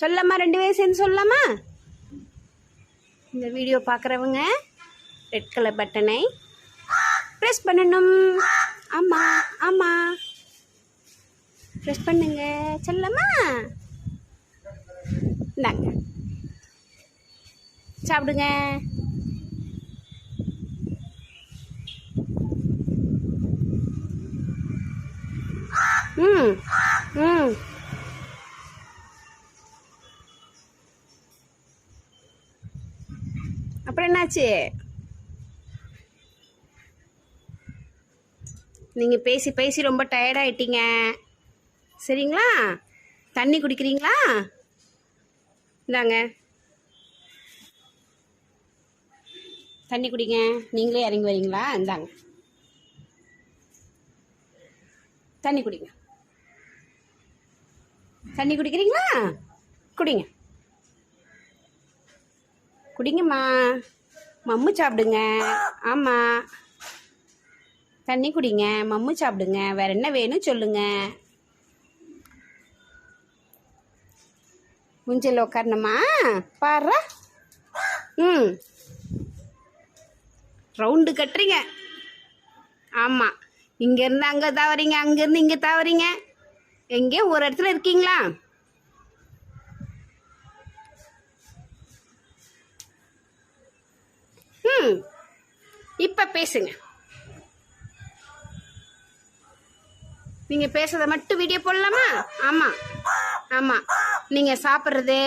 சொல்லம்மா ரெண்டு பேரும் சேர்ந்து சொல்லலாமா? இந்த வீடியோ பார்க்குறவங்க ரெட் கலர் பட்டனை ப்ரெஸ் பண்ணணும். ஆமாம் ஆமாம் ப்ரெஸ் பண்ணுங்க. சொல்லம்மா. இந்தாங்க. சாப்பிடுங்க. ம் ம். அப்புறம் என்னாச்சு? நீங்கள் பேசி பேசி ரொம்ப டயர்டாயிட்டீங்க சரிங்களா? தண்ணி குடிக்கிறீங்களா? இந்தாங்க. தண்ணி குடிங்க. நீங்களே இறங்கி வரீங்களா? இந்தாங்க. தண்ணி குடிங்க. தண்ணி குடிக்கிறீங்களா? குடிங்க. குடிங்கம்மா. மம்மு சாப்பிடுங்க. ஆமாம் தண்ணி குடிங்க. மம்மு சாப்பிடுங்க. வேற என்ன வேணும் சொல்லுங்க. முஞ்சல் உட்காரணுமா பாரு. ம். ரவுண்டு கட்டுறீங்க. ஆமாம் இங்கேருந்து அங்கே தவறீங்க அங்கேருந்து இங்கே தவறீங்க. எங்கேயோ ஒரு இடத்துல இருக்கீங்களா? ம் இப்போ பேசுங்க. நீங்கள் பேசுறத மட்டும் வீடியோ போடலாமா? ஆமாம் ஆமாம் நீங்கள் சாப்பிட்றது